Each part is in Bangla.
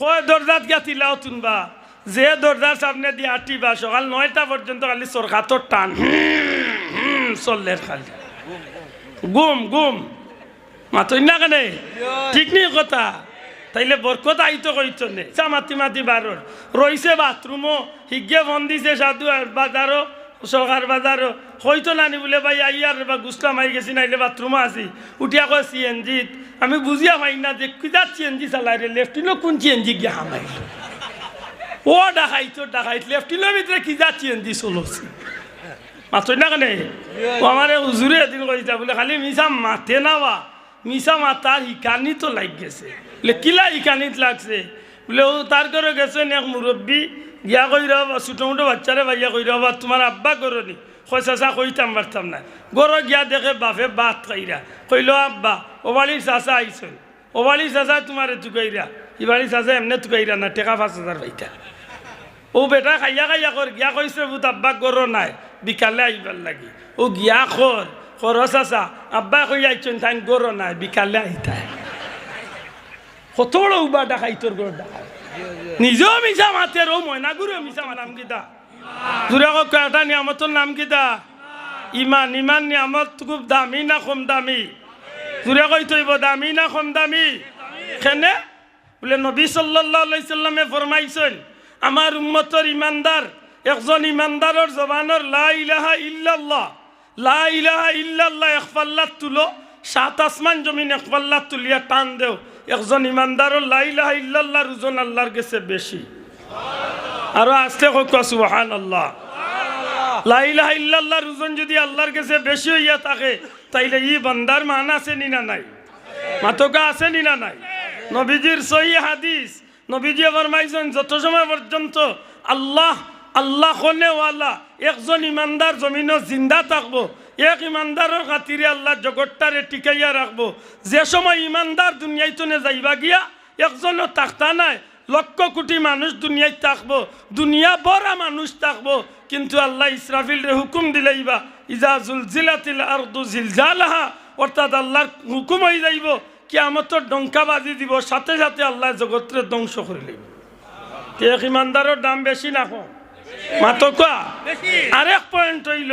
কয় দরজাত গিয়া তিলাও তুনবা? যে দরজার সামনে দিয়ে আটিবা, সকাল নয়টা পর্যন্ত খালি সরকাতর টান। চললে খালি। গুম গুম। মাতই না কেনে? ঠিক নেই কথা? তাইলে বরকত আইতো কইতো নে চা, মাতি মাতি বারর রইছে বাথরুমও হিগে ফোন দিছে সাধু বাজারও সরকার বাজারও হয়তো নানি বলে ভাই আইয়ার বা গুসলাম আই গেছি নাইলে বাথরুমও আছি। উঠিয়া কয় সিএনজিত আমি বুঝিয়া পাই না যে কিজার সিএনজি চালাই রে লেফটিনো কোন সিএনজি গিয়া হামাই ও ডাকাইতো ডাকাইত লেফটিনোর ভিতরে কিজার সিএনজি চলছি মাতই না কেনে? ও আমার হুজুরে এদিন কইতা বলে খালি মিশা মাথে নাওয়া মিশা মাতার হিকানি তো লাগ গেছে। বলে কিলা হিকানিত লাগছে? বলে ও তার করে গেছেন এক মুরব্বী গিয়া কই রবা ছোটো মোটো বাচ্চারে ভাইয়া কই রবা তোমার আব্বা করনি চাচা কইতাম পারতাম না। গর গিয়া দেখে বাপে বাত খাইরা কইল আব্বা ওবালির চাচা আইসন ওবালির চাচা তোমার তুকাইরা ইবালির চাচা এমনি তুকাইরা না টেকা পাঁচ হাজার পাইতা। ও বেটা খাইয়া খাইয়া কর গিয়া কইছে বুত আব্বা গর নাই বিকালে আইবার লাগি। ও গিয়া খর খরচ আসা আব্বা কই আইছেন তাই গর নাই বিকালে আইতায় কত বড় উবা ডাকাই তোর গর ডাকাই নিজেও মিশা মাতে রো ময়না গুরু মিশা মা নাম কিতা। জুড়ে কয়টা নিয়ামতর নাম কিতা? ইমান ইমান নিয়ামত খুব দামি না কম দামি? জুড়ে কই তৈব দামি না কম দামি? কেনে? বলে নবী সাল্লাহ সাল্লামে ফরমাইছেন আমার উম্মতর ইমানদার একজন ইমানদারর জবানর লা ইলাহা ইল্লাল্লাহ, লা ইলাহা ইল্লাল্লাহ এক পাল্লাত তুলো, সাত আসমান জমিন এক পাল্লাত তুলিয়া টান দেও, একজন ইমানদারর লা ইলাহা ইল্লাল্লাহর ওজন আল্লাহর গেছে বেশি। আরও আসতে হোক সুবহান আল্লাহ লা ইলাহা ইল্লাল্লাহর ওজন যদি আল্লাহর কাছে বেশি হইয়া থাকে, তাইলে ই বান্দার মান আছে নি না নাই? মাতকা আছে নি না নাই? নবীজির সহি হাদিস, নবীজি ফরমাইছেন যত সময় পর্যন্ত আল্লাহ আল্লাহ খনেওয়ালা একজন ইমানদার জমিনও জিন্দা থাকব, এক ইমানদারের খাতিরে আল্লাহ জগৎটারে টিকাইয়া রাখব, যে সময় ইমানদার দুনিয়াইতনে যাইবা গিয়া, একজনও তাকতা নাই লক্ষ কোটি মানুষ দুনিয়ায় থাকব দুনিয়া বড়া মানুষ থাকব কিন্তু আল্লাহ ইসরাফিল রে হুকুম দিলেইবা ইজা জুলজিলাতিল আরদু জিলজালাহা অর্থাৎ আল্লাহর হুকুম হয়ে যাইব কি আমার তো ডঙ্কা বাজি দিব সাথে সাথে আল্লাহ জগৎরে ধ্বংস করে লইব। এক ইমানদারের দাম বেশি না কম? মাতো কোয়া? আরেক পয়েন্ট হইল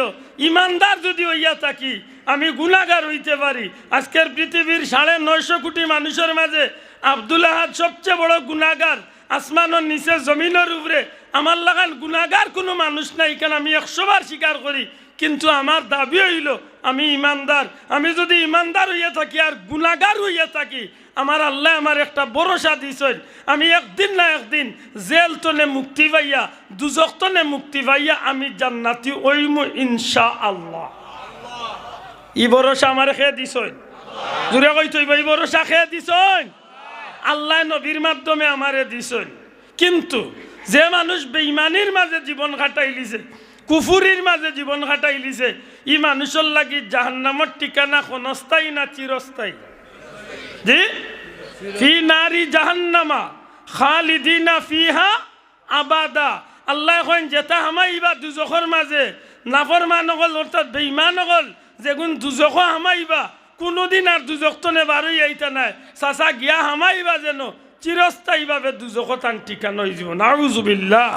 ইমানদার যদি হইয়া থাকি আমি গুণাগার হইতে পারি। আজকের পৃথিবীর সাড়ে নয়শো কোটি মানুষের মাঝে আব্দুল সবচেয়ে বড় গুণাগার। আসমানের নিচে জমিনের উপরে। আমার লাগান গুণাগার কোনো মানুষ নাই, কেন আমি একশো বার স্বীকার করি? কিন্তু আমার দাবি হইল, আমি ইমানদার। আমি যদি ইমানদার হইয়া থাকি আর গুণাগার হইয়া থাকি, আমার আল্লাহ আমার একটা ভরসা দিছেন। আমি একদিন না একদিন জেল তনে মুক্তি পাইয়া, দুজক তনে মুক্তি পাইয়া আমি জান্নাতি ওইমু ইনশা আল্লাহ ই ভরসা আমার খেয়ে দিছেন? জুড়ে কই তৈব এই ভরসা খেয়ে দিছেন? আল্লাহ নবীর মাধ্যমে আমারে দিছেন। কিন্তু যে মানুষ বেইমানির মাঝে জীবন কাটাইলিছে কুফুরির মাঝে জীবন কাটাইলিছে ই মানুষের লাগি জাহান্নামর ঠিকানা ক্ষণস্থায়ী না চিরস্থায়ী? জি? ফি নারি জাহান্নামা খালিদিনা ফিহা আবাদা। আল্লাহ এখন যেটা হামাইবা দুজখর মাঝে নাফরমান হল অর্থাৎ বেইমান হল যেগুন দুজখ হামাইবা কোনোদিন আর দুজক তো নেবারই আইতা নাই। চাচা, গিয়া হামাইবা যেন চিরস্থায়ীভাবে দুজখ তান ঠিকানা যাব নাউজুবিল্লাহ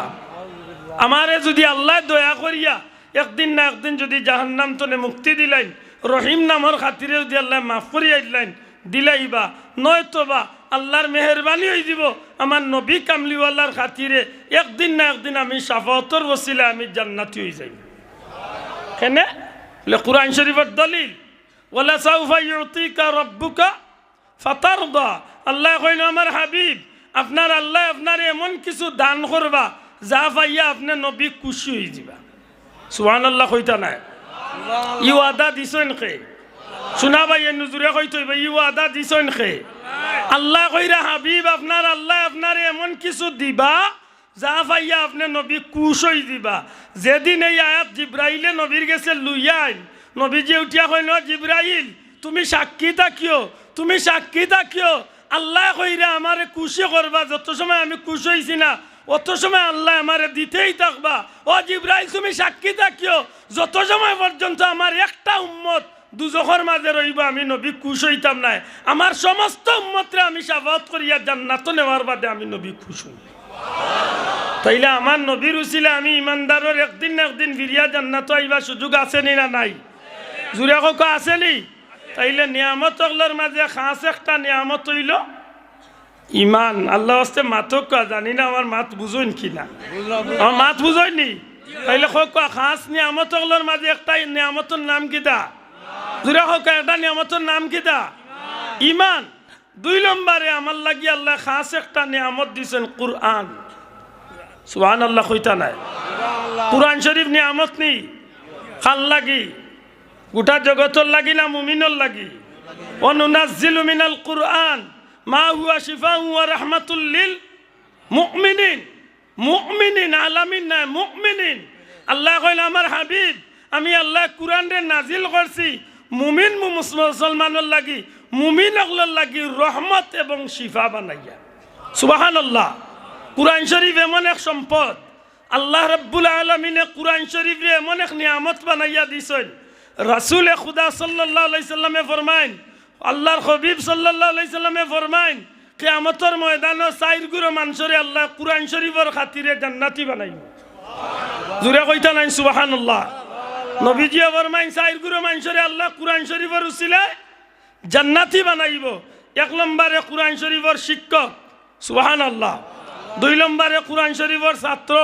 আমারে যদি আল্লাহ দয়া করিয়া একদিন না একদিন যদি জাহান্নাম তনে মুক্তি দিলাইন রহিম নামর খাতিরে যদি আল্লাহ মাফ করিয়া দিলাইন দিলাইবা নয়তো বা আল্লাহর মেহরবানি হয়ে যাব আমার নবী কামলিওয়াল্লার খাতিরে একদিন না একদিন আমি সাফাতর বসিলে আমি জান্নাতি হয়ে যাই। কেনে? কোরআন শরীফের দলিল। ওলা সাউফা ইউতিকা রব্বুকা ফাতারদা। আল্লাহ কইল আমার হাবিব আপনার আল্লাহ আপনার এমন কিছু দান করবা যা পাইয়া আপনি নবী খুশি হয়ে যাবা। সুহান আল্লাহ কইতা নাই? ইউ আদা দিছেন কে? শোনা ভাই নুজুরে কই তৈব ইউ আদা দিছেন কে? আল্লাহ কইরা হাবিব আপনার আল্লাহ আপনার এমন কিছু দিবা যা পাইয়া আপনি নবী কুশ হয়ে দিবা যেদিন এই আয়াত জিব্রাইলে নবীর গেছে লুইয়াইন নবীজি উঠিয়া কইল জিব্রাইল, তুমি সাক্ষী থাকিও, তুমি সাক্ষী থাকিও। আল্লাহ কইরা আমারে খুশি করবা, যত সময় আমি খুশ হয়েছি না, অত সময় আল্লাহ আমারে দিতেই থাকবা। ও জিব্রাইল, তুমি সাক্ষী থাকিও। যত সময় পর্যন্ত আমার একটা উম্মত দুজখর মাঝে রইব, আমি নবী খুশ হইতাম নাই। আমার সমস্ত উম্মতরে আমি সাবাত করিয়া জান্নাত নেওয়ার বাদে আমি নবী খুশ হই। তাইলে আমার নবীর উচিলে আমি ইমানদারের একদিন না একদিন ফিরিয়া জান্নাত আইবা সুযোগ আছে না নাই? জুড়ে কক আছে নি? তাইলে নিয়ামত অগলোর মাঝে খাস একটা নিয়ামত হইল। ইমান, আল্লাহ হস্তে মাতক জানি না আমার মাত বুঝইন কি না? আমার মাত বুঝইনি তাইলে কক খাস নিয়ামত অগলোর মাঝে একটা নিয়ামতের নাম কিতা জুড়ে কক একটা নিয়ামতের নাম কিতা ইমান, দুই নম্বরে আমার লাগি আল্লাহ খাস একটা নিয়ামত দিছেন কুরআন সুবহান আল্লাহ কইতা নাই? কুরআন শরীফ নিয়ামত নেই খাল লাগি। গোটা জগতর লাগি না মুমিনর লাগি। অনুনাজ্জিলু মিনাল কুরআন। মা হুয়া শিফাউ ওয়া রাহমাতুল লিল মুমিনিন। মুমিনিন, আলামিন না, মুমিনিন। আল্লাহ কইল, আমার হাবিব, আমি আল্লাহ কুরআন রে নাজিল করছি। মুমিন মুসলমানের লাগি, মুমিন অগলর লাগি রহমত এবং শিফা বানাইয়া। সুবহানাল্লাহ। কুরআন শরীফ এমন এক সম্পদ। আল্লাহ রব্বুল আলমিনে কুরআন শরীফ এমন এক নিয়ামত বানাইয়া দিছেন। রাসুল খুদা সাল্লাহ সাল্লামে ফরমাইন আল্লাহর হবিব সাল্লাহ সাল্লামে ফরমাইন কেয়ামতর ময়দানে চাইর গুরো মানুষরে আল্লাহ কুরআন শরীফর খাতিরে জান্নাতি বানাইব। জুড়ে কইতা নাই সুবাহান্লাহ নবীজিয়া ফরমাইন চাইর গুরো মানুষরে আল্লাহ কুরআন শরীফর উচিলে জান্নাতি বানাইব। এক নম্বরে কুরআন শরীফর শিক্ষক সুবাহান আল্লাহ দুই নম্বরে কোরআন শরীফর ছাত্র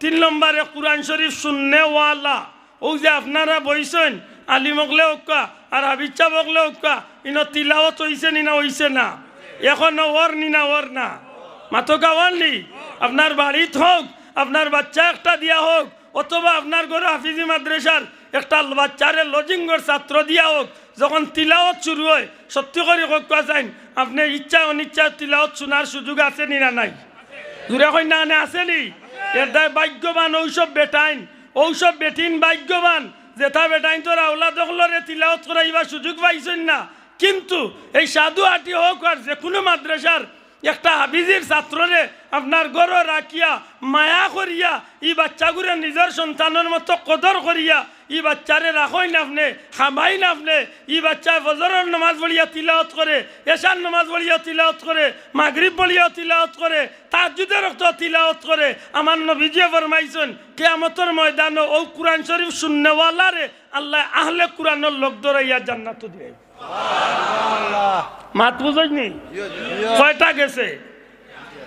তিন নম্বরে কোরআন শরীফ শূন্যওয়ালা ও যে আপনারা বইছেন আলিমকলে ওকা আর হাবিচ্ছা বকলে ওকা ইনো তিলাওত হইছে নি না হইছে না। এখনও ওর নি না ওর না। মাতো গাওয়ার নি আপনার বাড়িত হোক, আপনার বাচ্চা একটা দিয়া হোক, অথবা আপনার ঘরে হাফিজি মাদ্রাসার একটা বাচ্চারে লজিংগর ছাত্র দিয়া হোক, যখন তিলাওত শুরু হয়, সত্যি করে কোয়া যায় আপনি ইচ্ছা অনিচ্ছা তিলাওত শোনার সুযোগ আছে নি না নাই? জুড়ে কই না আছে নি? এর দায় ভাগ্যবান ঔসব বেটাইন। ঔসব বেটিন ভাগ্যবান। যেথা বেটাই তোর আওলা দখলরে তিলাওত করাইবা সুযোগ পাইছেন না। কিন্তু এই সাধু আটি হোক আর যে কোনো মাদ্রাসার একটা হাবিজির ছাত্ররে আপনার গড় রাখিয়া, মায়া করিয়া ই বাচ্চাগুলো নিজের সন্তানের মতো কদর করিয়া ই বাচ্চারে রাখই না খামাই না ই বাচ্চা ফজরের নামাজ বলিয়া তিলাওত করে, এশার নামাজ বলিয়া তিলাওত করে, মাগরিব বলিয়া তিলাওত করে তাজুদের রক্ত তিলাওত করে। আমার নবীজিয়ে ফরমাইছেন, কেয়ামতর ময়দান ও কোরআন শরীফ শূন্যওয়ালারে আল্লাহ আহলে কোরআনের লোক ধরাইয়া জান্নাত দিয়ে। মাত বুঝনি কয়টা গেছে?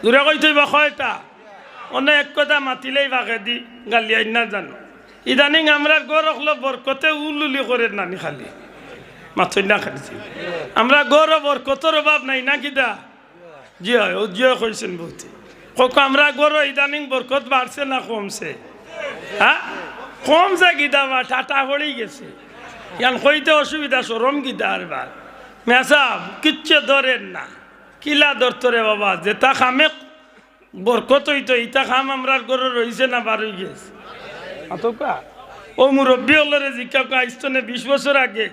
দূরে কই থইবা কয়টা? অনেক কথা মাতিলেই বাকে দি, গালি আইন না জানো। ইদানিং আমরা গড় হলো বরকতে উলুলি করে নানি খালি। মাথই না খালিছি আমরা গড় বরকতর অভাব নাই, না কিদা জি হয়, ও জিও কইছেন বহুতে। কক আমরা গড় ইদানিং বরকত বাড়ছে না কমছে? হ্যাঁ? কমছে গিদা বা? টাটা পড়ে গেছে। ইয়ান কইতে অসুবিধা, সরম গিদা আর বার? মেসাব কিচ্ছে ধরেন না। কিলা ধরতো রে বাবা? যেটা খামে বরকত হইতো ইটা খাম আমরা গড়ে রইছে না হয়ে গেছে। আতকা। ও মুরব্বী হলরে জিজ্ঞা আইস্তনে বিশ বছর আগে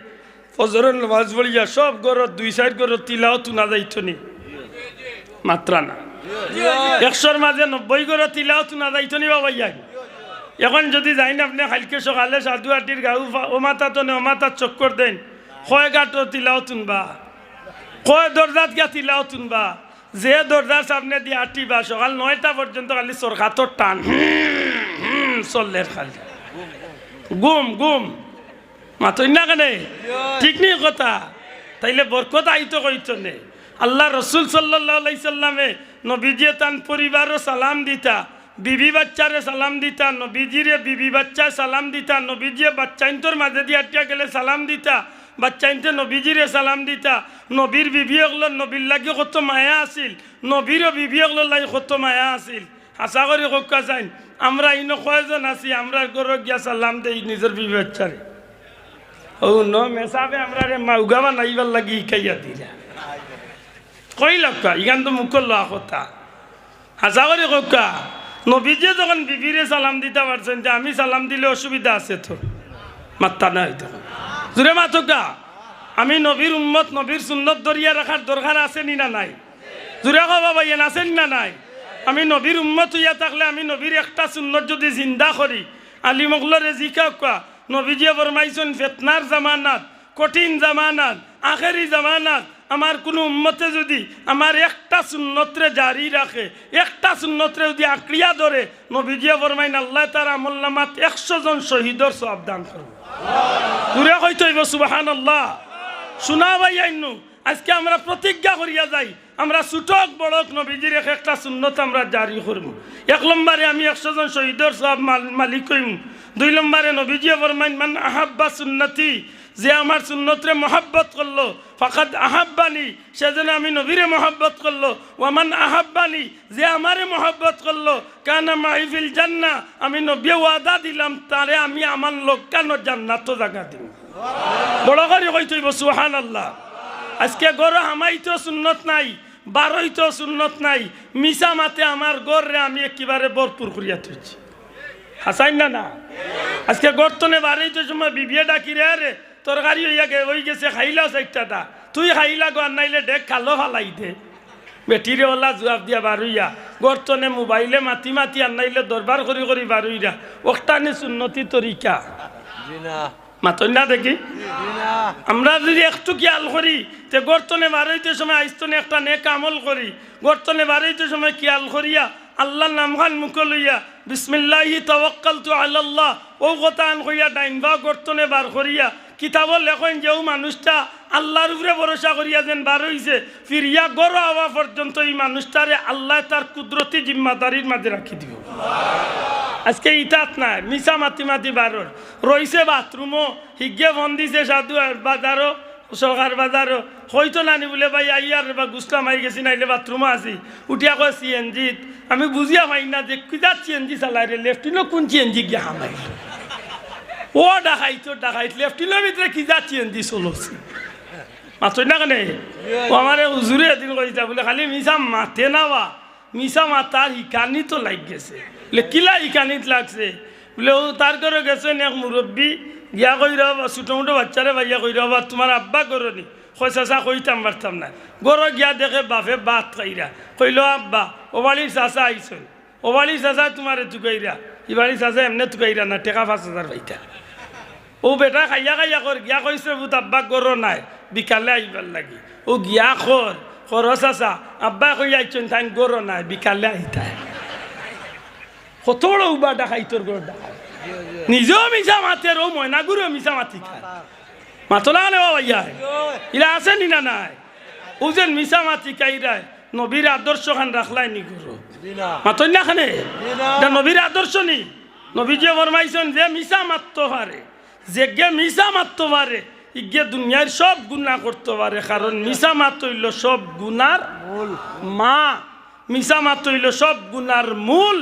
ফজরের নামাজ পড়িয়া সব গরত, দুই সাইড গরত তিলাও তুনা যাইতো নি। মাত্রা না। একশোর মাঝে নব্বই গরো তিলাও তুনা যাইতো নি বাবা ইয়াই। এখন যদি যাই না, আপনি কালকে সকালে সাধু আটির গাউ ও মাথা তো নে, ও মাথার চক্কর দেন। কয় গাটো তিলাও তুনবা কয় দরজাত গা তিলাও তুনবা যে দরজার সামনে দিয়ে আটিবা, সকাল নয়টা পর্যন্ত খালি সরকাতর টান। চললে খালি। গুম গুম। মাতই না কেনে? ঠিক নেই কথা। তাইলে বরকত আইতো কইতো নে আল্লাহ রসুল সাল্লাহ সাল্লামে নবীজিয়ে তান পরিবারও সালাম দিতা, বিবি বাচ্চারে সালাম দিতা নবীজিরে বিবি বাচ্চায় সালাম দিতা, নবীজিয়ে বাচ্চাইন্তর মাঝে দিয়ে আটিয়া গেলে সালাম দিতা বাচ্চাইনতে নবীজিরে সালাম দিতা। নবীর বিবি হল নবীর লাগি কত মায়া আছিল? নবীরও বিবি হল লাগি কত মায়া আছিল? আশা করি কক্কা চাইন। আমরা ইনো কয়জন আছি, আমরা গর গিয়া সালাম দেই নিজের বিবি বাচ্চারে ও, ন মেসাবে আমরা রে মাউগাবা নাইবার লাগি শিকাইয়া দিলা। কই লক্কা ইখান তো মুখ লোৱা কথা। হাজা করে কক্কা নবীজে যখন বিবিরে সালাম দিতে পারছেন যে আমি সালাম দিলে অসুবিধা আছে তো। মাত্তা না হইতো জুড়ে মাতকা আমি নবীর উম্মত নবীর সুন্নত দরিয়া রাখার দরকার আছে নি না নাই? জুড়ে খাবা ভাইয়েন আছে নি না নাই? আমি নবীর উম্মত হইয়া থাকলে আমি নবীর একটা সুন্নত যদি জিন্দা করি, আলী মগলরে জিকা কোয়া, নবীজিয়ে ফরমাইছেন, ফেতনার জামানাত, কঠিন জামানাত, আখেরি জামানাত, আমার কোনো উম্মতে যদি আমার একটা সুন্নতরে জারি রাখে, একটা সুন্নতরে যদি আঁকড়িয়া ধরে, নবীজিয়া ফরমাইন, আল্লাহ তার আমল্লামাত একশো জন শহীদর সব দান করব দূরে হইতে হইব সুবাহান আল্লাহ শোনা ভাই আইনু, আজকে আমরা প্রতিজ্ঞা করিয়া যাই আমরা ছুটক বড়ক নবীজির এক একটা সুন্নত আমরা জারি করব। এক নম্বরে আমি একশো জন শহীদর সব মালিক হইম। দুই নম্বরে নবীজি ফরমাইন, মান আহাব্বা সুন্নতি যে আমার সুন্নতরে মহাব্বত করল, ফাকাদ আহাব্বানি সেজন্য আমি নবীরে মহাব্বত করল ওয়ামান আহাব্বানি যে আমারে মহাব্বত করল, কানা মাহিফিল জান্না আমি নবী ওয়াদা দিলাম, তারে আমি আমার লোক কেন জান্নাত জায়গা দিব। বড় করে কইতইব সুহান আল্লাহ আজকে গড় হামাইতো সুন্নত নাই বারোইতো সুন্নত নাই। মিশা মাতে আমার গড়রে আমি একেবারে ভরপুর করিয়া তুলছি। হাসাইন না না? আজকে গর্তনে বারোইতো সময় বিবিয়ে ডাকি রে রে তরকারি হইয়া গে হয়ে গেছে খাইলাও চারটাটা তুই খাইলা গো নাইলে ডেক খালো ফালাই দে। বেটিরে ওলা জবাব দিয়া বারুইয়া গর্তনে মোবাইলে মাতি মাতি আনাইলে দরবার করি করি বারুইরা। ওটানি সুন্নতি তরিকা। মাতন না দেখি? আমরা যদি একটু খেয়াল করি যে গর্তনে বারোইতে সময় আইস্তনে একটা নেক আমল করি। গর্তনে বারোইতে সময় খেয়াল করিয়া আল্লাহ নামখান মুখ লইয়া, বিসমিল্লাহি তওয়াক্কাল তু আল্লাহ ও কথা কইয়া ডাইনবা গর্তনে বার করিয়া কিতাবর লেখন যেও মানুষটা আল্লাহর উপরে ভরসা করিয়া যেন বার হইছে, ফিরিয়া গড় হওয়া পর্যন্ত এই মানুষটারে আল্লাহ তার কুদরতি জিম্মাদারির মাঝে রাখি দিব। আজকে ইটাত নাই মিশা মাতি মাতি বারর রইছে বাথরুমও, হিগে ফোন দিছে সাধু বাজারও সরকার বাজারও। হয়তো নানি বলে, ভাই আইয়ার বা গুসলাম আই গেছি, নাইলে বাথরুমও আছি। উঠিয়া কয়, সিএনজিত। আমি বুঝিয়া পাই না যে কিতা সিএনজি চালাই রে লেফটিনো কোন সিএনজি গিয়া হামাই ও ডাকাইত ডাকাইত লেফটিনোর ভিতরে কি যা সিএনজি চলছে? মাত্র না কেনে? ও আমার হুজুরে এদিন কইতা বলে খালি মিশা মাতে না বা মিশা মাতার ইকানি তো লাগ গেছে। বলে কিলা ইকানিত লাগছে? বলে ও তার করে গেছে এক মুরব্বী গিয়া কই রবা ছোটো মোটো বাচ্চারে ভাইয়া কই রবা তোমার আব্বা করনি চাচা কইতাম পারতাম না গর গিয়া দেখে বাপে বাত খাইরা কইল আব্বা ওবালির চাচা আইসন ওবালির চাচা তোমারে তুকাইরা ইবালির চাচা, এমনি তুকাইরা না টেকা পাঁচ হাজার পাইতা ও বেটা, খাইয়া খাইয়া কর গিয়া কইছে বুত আব্বা গর নাই, বিকালে আইবার লাগি। ও গিয়া খর খরচ আসা আব্বা কই আইছেন তাই গর নাই, বিকালে আইতায় কত উবা ডাকাই তোর গর ডাকাই নিজেও মিশা মাতে ও ময়না গুরু মিশা মাতি খায়। মাতলা নে ভাইয়া ইরা আছে নি না নাই? ও যেন মিশা মাতি খাইরায় নবীর আদর্শ খান রাখলাই নি গুরু। মাতন না খানে? নবীর আদর্শ নি। নবী যে ফরমাইছেন যে মিশা মারতে পারে। যে গে মিশা মারতে পারে ইগে দুনিয়ার সব গুণা করতে পারে। কারণ মিশা মাত হইল সব গুনার মা। মিশা মাত হইল সব গুনার মূল।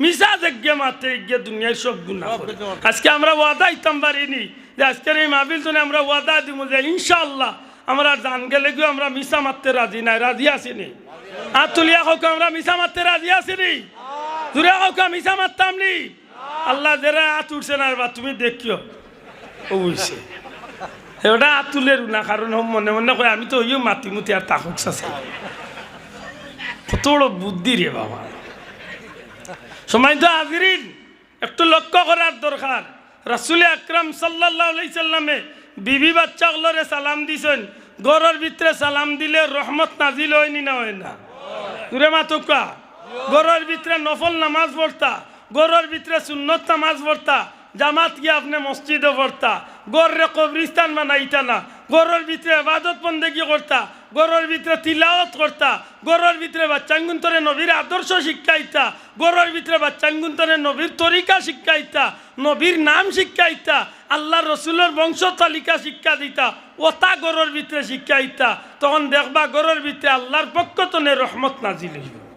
মিশা যজ্ঞে মাতে ইগে দুনিয়ার সব গুণা করে। আজকে আমরা ওয়াদা ইতাম পারিনি যে আজকের এই মাহবিল জন্য আমরা ওয়াদা দিব যে ইনশাল্লাহ আমরা জান গেলে গিয়ে আমরা মিশা মারতে রাজি নাই রাজি আসিনি আর তুলিয়া হোক, আমরা মিশা মারতে রাজি আসিনি দূরে হোক মিশা মারতাম নি? আল্লাহ যারা হাত উঠছে না বা তুমি দেখিও। অবশ্যই ওটা হাত তুলের না, কারণ মনে মনে কয়, আমি তো ওইও মাতি মুতি আর চাই কত বড় বুদ্ধি রে বাবা। সময় তো হাজিরিন, একটু লক্ষ্য করার দরকার। রাসুল আকরাম সাল্লাহ সাল্লামে বিবি বাচ্চাগুলোরে সালাম দিছেন। গরর ভিতরে সালাম দিলে রহমত নাজিল হয়নি না হয় না? দূরে মাতুকা গরর ভিতরে নফল নামাজ পড়তা, গরর ভিতরে সুন্নত নামাজ পড়তা, জামাত গিয়ে আপনি মসজিদে পড়তা, গররে কবরিস্তান বানাইতা না। গরর ভিতরে আবাদত বন্দেগি করতা, গরর ভিতরে তিলাওয়াত করতা, গরর ভিতরে বাচ্চাঙ্গুন্তরে নবীর আদর্শ শিক্ষাইতা, গরর ভিতরে বাচ্চাঙ্গুন্তরে নবীর তরিকা শিক্ষাইতা, নবীর নাম শিক্ষাইতা আল্লাহ রসুলের বংশ তালিকা শিক্ষা দিতা। ওতা গরুর ভিতরে শিক্ষাইতা তখন দেখবা গরুর ভিতরে আল্লাহর পক্ষ তনে রহমত নাজিল হইব